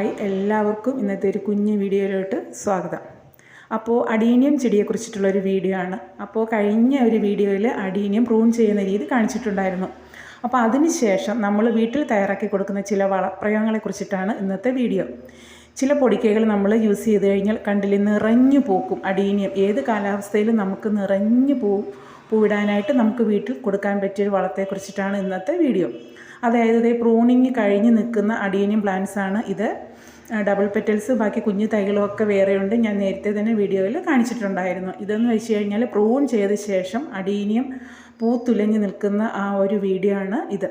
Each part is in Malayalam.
ഹായ് എല്ലാവർക്കും ഇന്നത്തെ ഒരു കുഞ്ഞു വീഡിയോയിലോട്ട് സ്വാഗതം. അപ്പോൾ അടീനിയം ചെടിയെക്കുറിച്ചിട്ടുള്ള ഒരു വീഡിയോ ആണ്. അപ്പോൾ കഴിഞ്ഞ ഒരു വീഡിയോയിൽ അടീനിയം പ്രൂൺ ചെയ്യുന്ന രീതി കാണിച്ചിട്ടുണ്ടായിരുന്നു. അപ്പോൾ അതിനുശേഷം നമ്മൾ വീട്ടിൽ തയ്യാറാക്കി കൊടുക്കുന്ന ചില വളപ്രയോഗങ്ങളെക്കുറിച്ചിട്ടാണ് ഇന്നത്തെ വീഡിയോ. ചില പൊടിക്കൈകൾ നമ്മൾ യൂസ് ചെയ്ത് കഴിഞ്ഞാൽ കണ്ടിൽ നിറഞ്ഞു പോക്കും. അടീനിയം ഏത് കാലാവസ്ഥയിലും നമുക്ക് നിറഞ്ഞു പൂ പൂവിടാനായിട്ട് നമുക്ക് വീട്ടിൽ കൊടുക്കാൻ പറ്റിയ ഒരു വളത്തെക്കുറിച്ചിട്ടാണ് ഇന്നത്തെ വീഡിയോ. അതായത് പ്രൂണിങ് കഴിഞ്ഞ് നിൽക്കുന്ന അഡീനിയം പ്ലാന്റ്സാണ് ഇത്. ഡബിൾ പെറ്റൽസ് ബാക്കി കുഞ്ഞു ഒക്കെ വേറെയുണ്ട്. ഞാൻ നേരത്തെ തന്നെ വീഡിയോയിൽ കാണിച്ചിട്ടുണ്ടായിരുന്നു. ഇതെന്ന് വെച്ച് കഴിഞ്ഞാൽ പ്രൂൺ ചെയ്ത ശേഷം അഡീനിയം പൂത്തുലഞ്ഞ് നിൽക്കുന്ന ആ ഒരു വീഡിയോ ആണ് ഇത്.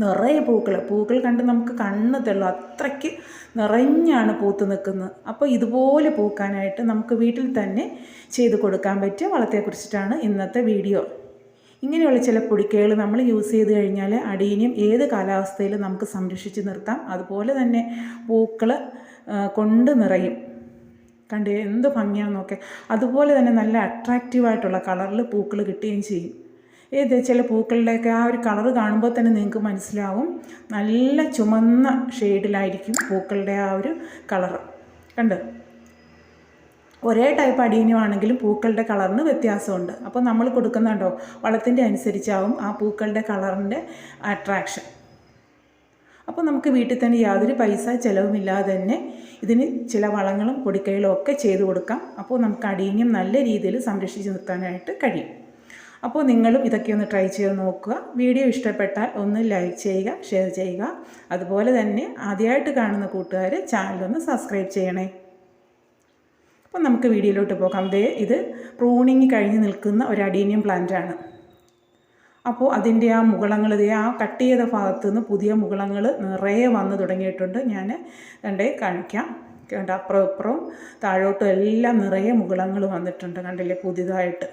നിറയെ പൂക്കൾ പൂക്കൾ കണ്ട് നമുക്ക് കണ്ണ് തെള്ളും. അത്രയ്ക്ക് നിറഞ്ഞാണ് പൂത്ത് നിൽക്കുന്നത്. അപ്പോൾ ഇതുപോലെ പൂക്കാനായിട്ട് നമുക്ക് വീട്ടിൽ തന്നെ ചെയ്ത് കൊടുക്കാൻ പറ്റിയ വളത്തെക്കുറിച്ചിട്ടാണ് ഇന്നത്തെ വീഡിയോ. ഇങ്ങനെയുള്ള ചില പൊടിക്കൈകൾ നമ്മൾ യൂസ് ചെയ്ത് കഴിഞ്ഞാൽ അടീനിയം ഏത് കാലാവസ്ഥയിലും നമുക്ക് സംരക്ഷിച്ച് നിർത്താം. അതുപോലെ തന്നെ പൂക്കൾ കൊണ്ട് നിറയും. കണ്ട് എന്ത് ഭംഗിയാണെന്ന് നോക്കേ. അതുപോലെ തന്നെ നല്ല അട്രാക്റ്റീവായിട്ടുള്ള കളറിൽ പൂക്കൾ കിട്ടുകയും ചെയ്യും. ഏത് ചില പൂക്കളുടെയൊക്കെ ആ ഒരു കളറ് കാണുമ്പോൾ തന്നെ നിങ്ങൾക്ക് മനസ്സിലാവും. നല്ല ചുമന്ന ഷെയ്ഡിലായിരിക്കും പൂക്കളുടെ ആ ഒരു കളറ് കണ്ട്? ഒരേ ടൈപ്പ് അടീനിയമാണെങ്കിലും പൂക്കളുടെ കളറിന് വ്യത്യാസമുണ്ട്. അപ്പോൾ നമ്മൾ കൊടുക്കുന്നുണ്ടോ വളത്തിന്റെ അനുസരിച്ചാവും ആ പൂക്കളുടെ കളറിന്റെ അട്രാക്ഷൻ അപ്പോൾ നമുക്ക് വീട്ടിൽ തന്നെ യാതൊരു പൈസ ചിലവുമില്ലാതെ തന്നെ ഇതിന് ചില വളങ്ങളും പൊടിക്കൈകളും ഒക്കെ ചെയ്തു കൊടുക്കാം. അപ്പോൾ നമുക്ക് അടീനിയം നല്ല രീതിയിൽ സംരക്ഷിച്ച് നിർത്താനായിട്ട് കഴിയും. അപ്പോൾ നിങ്ങളും ഇതൊക്കെ ഒന്ന് ട്രൈ ചെയ്ത് നോക്കുക. വീഡിയോ ഇഷ്ടപ്പെട്ടാൽ ഒന്ന് ലൈക്ക് ചെയ്യുക ഷെയർ ചെയ്യുക. അതുപോലെ തന്നെ ആദ്യമായിട്ട് കാണുന്ന കൂട്ടുകാർ ചാനലൊന്ന് സബ്സ്ക്രൈബ് ചെയ്യണേ. അപ്പം നമുക്ക് വീഡിയോയിലോട്ട് പോകാം. ദേ ഇത് പ്രൂണിങ് കഴിഞ്ഞ് നിൽക്കുന്ന ഒരു അഡീനിയം പ്ലാന്റാണ് അപ്പോൾ അതിന്റെ ആ മുകളങ്ങൾ ഇതേ ആ കട്ട് ചെയ്ത ഭാഗത്ത് നിന്ന് പുതിയ മുകളങ്ങൾ നിറയെ വന്ന് തുടങ്ങിയിട്ടുണ്ട്. ഞാൻ കണ്ടേ കാണിക്കാം. കണ്ട അപ്പുറം ഇപ്പുറവും താഴോട്ടും എല്ലാം നിറയെ മുകളങ്ങൾ വന്നിട്ടുണ്ട് കണ്ടില്ലേ പുതിയതായിട്ട്.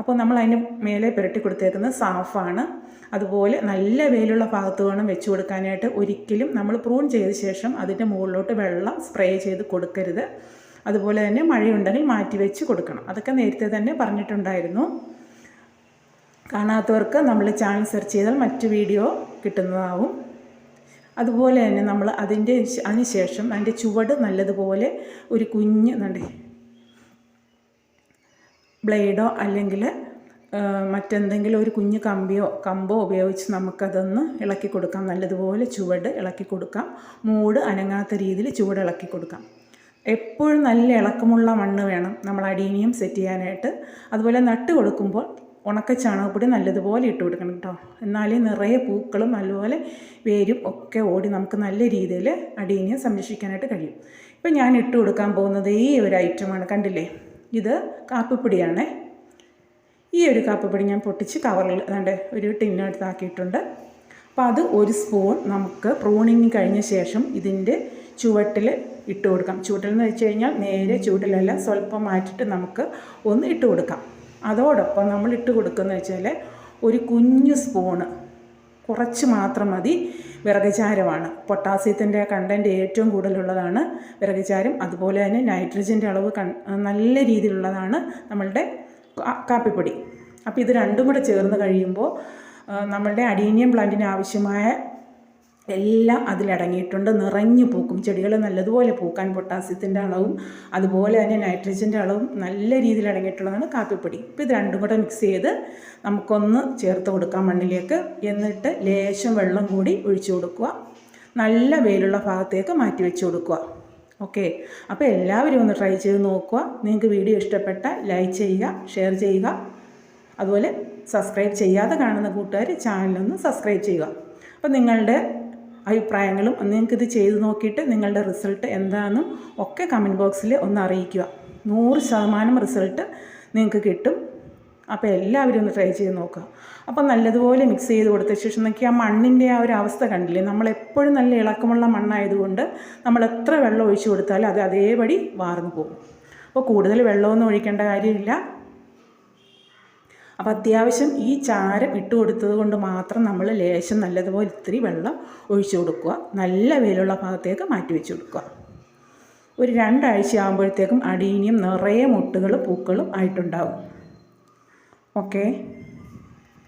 അപ്പോൾ നമ്മൾ അതിന് മേലെ പുരട്ടി കൊടുത്തേക്കുന്നത് സാഫാണ്. അതുപോലെ നല്ല വെയിലുള്ള ഭാഗത്ത് വേണം വെച്ച് കൊടുക്കാനായിട്ട് ഒരിക്കലും നമ്മൾ പ്രൂൺ ചെയ്ത ശേഷം അതിന്റെ മുകളിലോട്ട് വെള്ളം സ്പ്രേ ചെയ്ത് കൊടുക്കരുത്. അതുപോലെ തന്നെ മഴയുണ്ടെങ്കിൽ മാറ്റി വെച്ച് കൊടുക്കണം. അതൊക്കെ നേരത്തെ തന്നെ പറഞ്ഞിട്ടുണ്ടായിരുന്നു. കാണാത്തവർക്ക് നമ്മൾ ചാനൽ സെർച്ച് ചെയ്താൽ മറ്റു വീഡിയോ കിട്ടുന്നതാവും. അതുപോലെ തന്നെ നമ്മൾ അതിന്റെ അതിനുശേഷം അതിന്റെ ചുവട് നല്ലതുപോലെ ഒരു കുഞ്ഞ് നടി ബ്ലേഡോ അല്ലെങ്കിൽ മറ്റെന്തെങ്കിലും ഒരു കുഞ്ഞു കമ്പിയോ കമ്പോ ഉപയോഗിച്ച് നമുക്കതൊന്ന് ഇളക്കി കൊടുക്കാം. നല്ലതുപോലെ ചുവട് ഇളക്കി കൊടുക്കാം. മൂട് അനങ്ങാത്ത രീതിയിൽ ചുവട് ഇളക്കി കൊടുക്കാം. എപ്പോഴും നല്ല ഇളക്കമുള്ള മണ്ണ് വേണം നമ്മൾ അടീനിയം സെറ്റ് ചെയ്യാനായിട്ട്. അതുപോലെ നട്ട് കൊടുക്കുമ്പോൾ ഉണക്ക ചാണകപ്പൊടി നല്ലതുപോലെ ഇട്ട് കൊടുക്കണം കേട്ടോ എന്നാലേ നിറയെ പൂക്കളും നല്ലപോലെ വേരും ഒക്കെ ഓടി നമുക്ക് നല്ല രീതിയിൽ അടീനിയം സംരക്ഷിക്കാനായിട്ട് കഴിയും. ഇപ്പം ഞാൻ ഇട്ട് കൊടുക്കാൻ പോകുന്നത് ഈ ഒരു ഐറ്റമാണ് കണ്ടില്ലേ? ഇത് കാപ്പിപ്പൊടിയാണ്. ഈ ഒരു കാപ്പിപ്പൊടി ഞാൻ പൊട്ടിച്ച് കവറിൽ അതേ ഒരു ടിന്നടുത്താക്കിയിട്ടുണ്ട് അപ്പോൾ അത് ഒരു സ്പൂൺ നമുക്ക് പ്രൂണിങ് കഴിഞ്ഞ ശേഷം ഇതിന്റെ ചുവട്ടിൽ ഇട്ട് കൊടുക്കാം. ചുവട്ടിൽ എന്ന് വെച്ച് കഴിഞ്ഞാൽ നേരെ ചുവട്ടിലല്ല സ്വല്പം മാറ്റിയിട്ട് നമുക്ക് ഒന്ന് ഇട്ട് കൊടുക്കാം. അതോടൊപ്പം നമ്മൾ ഇട്ട് കൊടുക്കുന്നത് വെച്ചാൽ ഒരു കുഞ്ഞു സ്പൂണ്. കുറച്ച് മാത്രം മതി വിറകചാരമാണ്. പൊട്ടാസ്യത്തിന്റെ കണ്ടന്റ് ഏറ്റവും കൂടുതലുള്ളതാണ് വിറകചാരം. അതുപോലെ തന്നെ നൈട്രജന്റെ അളവ് നല്ല രീതിയിലുള്ളതാണ് നമ്മളുടെ കാപ്പിപ്പൊടി. അപ്പോൾ ഇത് രണ്ടും കൂടെ ചേർന്ന് കഴിയുമ്പോൾ നമ്മളുടെ അഡീനിയം പ്ലാന്റിന് ആവശ്യമായ എല്ലാം അതിലടങ്ങിയിട്ടുണ്ട്. നിറഞ്ഞു പൂക്കും. ചെടികൾ നല്ലതുപോലെ പൂക്കാൻ പൊട്ടാസ്യത്തിന്റെ അളവും അതുപോലെ തന്നെ നൈട്രജന്റെ അളവും നല്ല രീതിയിൽ അടങ്ങിയിട്ടുള്ളതാണ് കാപ്പിപ്പൊടി. ഇപ്പോൾ ഇത് രണ്ടും കൂടെ മിക്സ് ചെയ്ത് നമുക്കൊന്ന് ചേർത്ത് കൊടുക്കാം മണ്ണിലേക്ക്. എന്നിട്ട് ലേശം വെള്ളം കൂടി ഒഴിച്ചു കൊടുക്കുക. നല്ല വെയിലുള്ള ഭാഗത്തേക്ക് മാറ്റി വെച്ച് കൊടുക്കുക. ഓക്കെ? അപ്പോൾ എല്ലാവരും ഒന്ന് ട്രൈ ചെയ്ത് നോക്കുക. നിങ്ങൾക്ക് വീഡിയോ ഇഷ്ടപ്പെട്ട ലൈക്ക് ചെയ്യുക ഷെയർ ചെയ്യുക. അതുപോലെ സബ്സ്ക്രൈബ് ചെയ്യാതെ കാണുന്ന കൂട്ടുകാർ ചാനലൊന്ന് സബ്സ്ക്രൈബ് ചെയ്യുക. അപ്പോൾ നിങ്ങളുടെ അഭിപ്രായങ്ങളും നിങ്ങൾക്കിത് ചെയ്ത് നോക്കിയിട്ട് നിങ്ങളുടെ റിസൾട്ട് എന്താണെന്നും ഒക്കെ കമന്റ് ബോക്സിൽ ഒന്ന് അറിയിക്കുക. നൂറ് ശതമാനം റിസൾട്ട് നിങ്ങൾക്ക് കിട്ടും. അപ്പോൾ എല്ലാവരും ഒന്ന് ട്രൈ ചെയ്ത് നോക്കുക. അപ്പോൾ നല്ലതുപോലെ മിക്സ് ചെയ്ത് കൊടുത്ത ശേഷം നോക്കി ആ മണ്ണിന്റെ ആ ഒരു അവസ്ഥ കണ്ടില്ലേ? നമ്മളെപ്പോഴും നല്ല ഇളക്കമുള്ള മണ്ണായതുകൊണ്ട് നമ്മൾ എത്ര വെള്ളം ഒഴിച്ചു കൊടുത്താലും അത് അതേപടി വാർന്നു പോകും. അപ്പോൾ കൂടുതൽ വെള്ളമൊന്നും ഒഴിക്കേണ്ട കാര്യമില്ല. അപ്പോൾ അത്യാവശ്യം ഈ ചാരം ഇട്ട് കൊടുത്തത് കൊണ്ട് മാത്രം നമ്മൾ ലേശം നല്ലതുപോലെ ഇത്തിരി വെള്ളം ഒഴിച്ചു കൊടുക്കുക. നല്ല വെയിലുള്ള ഭാഗത്തേക്ക് മാറ്റി വെച്ച് കൊടുക്കുക. ഒരു രണ്ടാഴ്ച ആകുമ്പോഴത്തേക്കും അടീനിയം നിറയെ മുട്ടുകളും പൂക്കളും ആയിട്ടുണ്ടാവും. ഓക്കെ?